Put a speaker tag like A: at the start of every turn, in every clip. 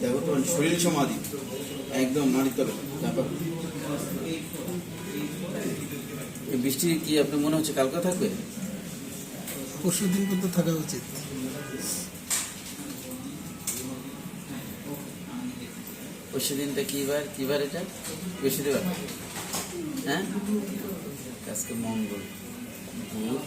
A: দেখো তোমার শরীর সমাধি। একদম তবে তারপর এই বৃষ্টি কি আপনার মনে হচ্ছে কালকে থাকবে?
B: পরশু দিন পর্যন্ত থাকা উচিত।
A: পরশু দিনটা কি বার? কি বার এটা? বৃহস্পতিবার। হ্যাঁ? আজকে মঙ্গল। বুধ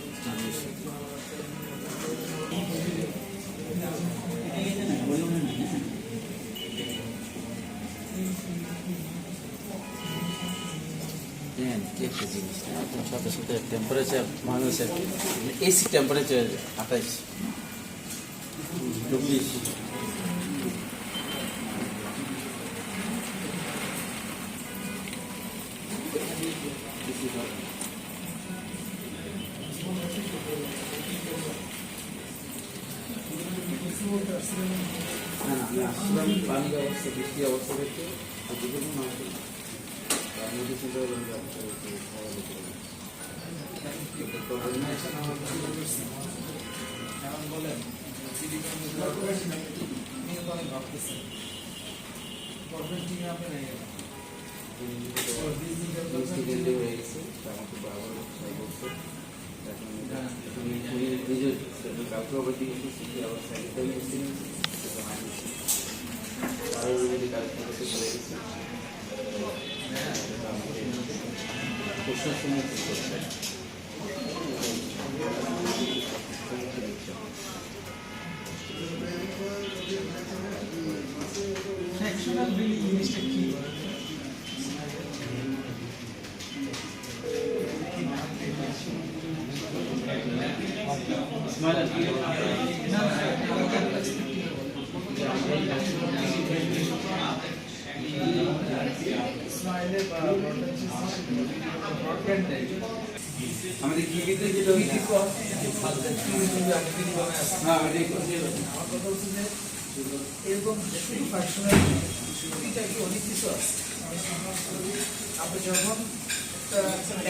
A: হ্যাঁ কি একটা জিনিস এখন সাথে সাথে টেম্পারেচার মানুষের এসি টেম্পারেচার আঠাইশ চব্বিশ। না না আমি আসছিলাম পানির অবস্থা, বৃষ্টির অবস্থা আর দুপুর না তো organization আমার কাছে মিষ্টি কেন্দ্রে হয়ে এখন নিজে কাউকে আবার আবার যদি কালকে থেকে চলে গেছি প্রশ্নের সম্মুখীন করছে হচ্ছে
B: বিলিং জিনিসটা কি
A: আমাদের কিবিতে যেটা না, আমি দেখি
B: আমার কথা এরকম পার্সোনাল অনেক কিছু আপনি যখন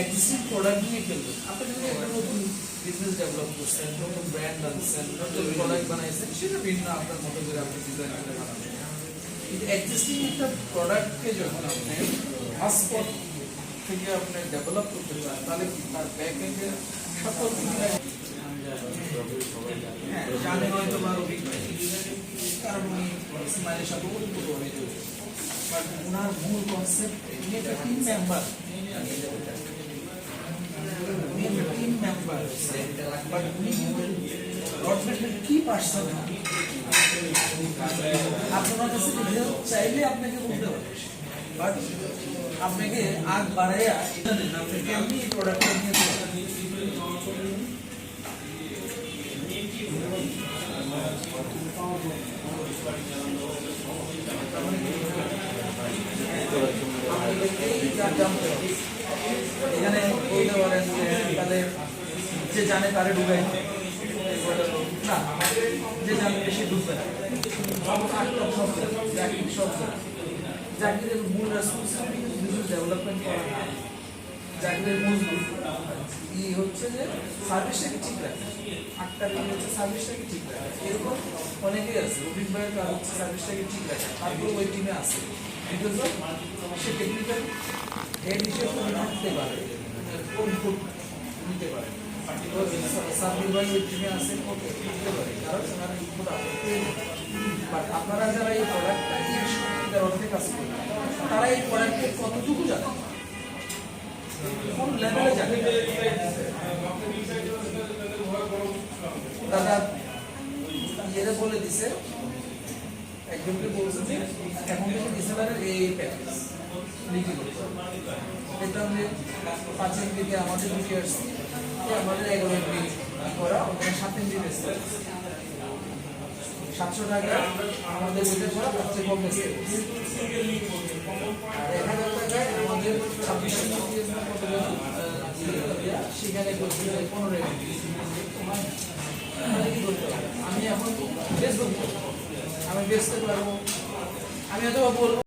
B: একটা বিজনেস ডেভেলপ করছেন, নতুন ব্র্যান্ড আনছেন বানাইছেন, সেটা ভিন্ন আপনার মতো করে আপনি ডিজাইন করে বানাবেন। কিন্তু যখন আপনি থেকে আপনি ডেভেলপ করতে চান তাহলে কি তার ব্যাক এন্ডে সকল হ্যাঁ জানে হয়তো বা রফিক ভাই কারণ উনি ইসমাইলের সাথে পরিচিত হয়েছে বাট ওনার মূল কনসেপ্ট উনি একটা টিম মেম্বার উনি একটা টিম মেম্বার বাট উনি গভর্নমেন্টের কি পার্সন আপনার কাছে হেল্প চাইলে আপনাকে বলতে পারে বাট আপনাকে আগ বাড়াইয়া জানেন আপনি কেমনি এই এখানে বলতে পারেন যে তাহলে যে জানে তারে ঢুকাই না, যে জানে বেশি ঢুকবে না। আটটা সব জাকির সব জাকিরের মূল রেসপন্সিবিলিটি বিজনেস ডেভেলপমেন্ট করা। না জাকিরের মূল ই হচ্ছে যে সার্ভিসটাকে ঠিক রাখা। আটটা দিন হচ্ছে সার্ভিসটাকে ঠিক রাখা। এরকম অনেকেই আছে রবীন ভাইয়ের কাজ হচ্ছে সার্ভিসটাকে ঠিক রাখা। তারপর ওই টিমে আছে। বিকজ সে টেকনিক্যাল হেড হিসেবে থাকতে পারে। ইনপুট নিতে পারে। আপনারা যারা এই প্রোডাক্টটা এটার অর্থে কাজ তারা এই প্রোডাক্টকে কতটুকু জানেন কোন লেভেলে জানেন দাদা, ইয়েরে বলে দিছে, একজনকে বলছে যে এখন থেকে ডিসেম্বরের এই প্যাকেজ দিকে আমাদের দিকে আসছে আমাদের এগারো এমবি করা, ওখানে সাত এমবি বেসছে সাতশো টাকা আমাদের ওইটা ছাড়া সবচেয়ে কম বেশি। এক হাজার টাকায় আমাদের সেখানে পনেরো আমি এখন কি? আমি বেচতে পারব আমি হয়তো বলব।